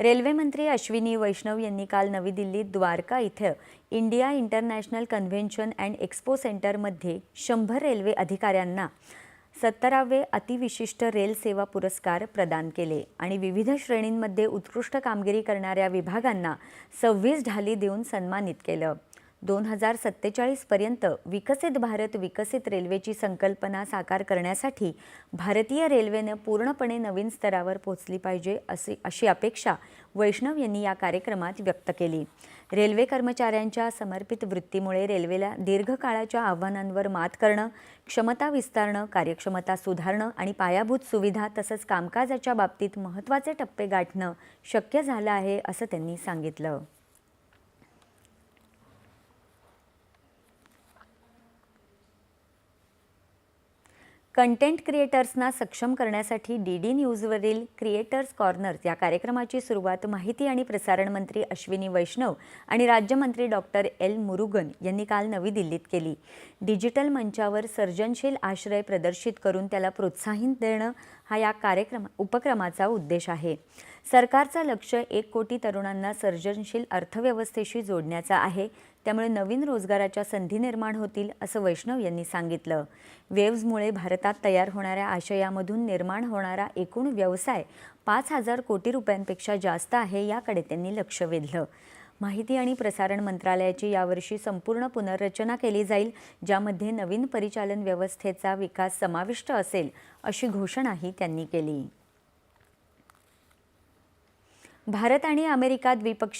रेल्वेमंत्री अश्विनी वैष्णव यांनी काल नवी दिल्लीत द्वारका इथं India International Convention and Expo सेंटरमध्ये शंभर रेल्वे अधिकाऱ्यांना सत्तरावे अतिविशिष्ट रेल सेवा पुरस्कार प्रदान केले आणि विविध श्रेणींमध्ये उत्कृष्ट कामगिरी करणाऱ्या विभागांना सव्वीस ढाली देऊन सन्मानित केलं. दोन हजार सत्तेचाळीसपर्यंत विकसित भारत विकसित रेल्वेची संकल्पना साकार करण्यासाठी भारतीय रेल्वेनं पूर्णपणे नवीन स्तरावर पोहोचली पाहिजे अशी अशी अपेक्षा वैष्णव यांनी या कार्यक्रमात व्यक्त केली. रेल्वे कर्मचाऱ्यांच्या समर्पित वृत्तीमुळे रेल्वेला दीर्घकाळाच्या आव्हानांवर मात करणं क्षमता विस्तारणं कार्यक्षमता सुधारणं आणि पायाभूत सुविधा तसंच कामकाजाच्या बाबतीत महत्त्वाचे टप्पे गाठणं शक्य झालं आहे असं त्यांनी सांगितलं. कंटेंट क्रिएटर्सना सक्षम करण्यासाठी डी डी न्यूजवरील क्रिएटर्स कॉर्नर्स या कार्यक्रमाची सुरुवात माहिती आणि प्रसारण मंत्री अश्विनी वैष्णव आणि राज्यमंत्री डॉक्टर एल मुरुगन यांनी काल नवी दिल्लीत केली. डिजिटल मंचावर सर्जनशील आश्रय प्रदर्शित करून त्याला प्रोत्साहन देणं हा या कार्यक्रम उपक्रमाचा उद्देश आहे. सरकारचं लक्ष एक कोटी तरुणांना सर्जनशील अर्थव्यवस्थेशी जोडण्याचा आहे. त्यामुळे नवीन रोजगाराच्या संधी निर्माण होतील असं वैष्णव यांनी सांगितलं. वेव्जमुळे भारतात तयार होणाऱ्या आशयामधून निर्माण होणारा एकूण व्यवसाय पाच हजार कोटी रुपयांपेक्षा जास्त आहे याकडे त्यांनी लक्ष वेधलं. माहिती आणि प्रसारण मंत्रालयाची यावर्षी संपूर्ण पुनर्रचना केली जाईल ज्यामध्ये नवीन परिचालन व्यवस्थेचा विकास समाविष्ट असेल अशी घोषणाही त्यांनी केली. भारत आणि अमेरिका द्विपक्षीय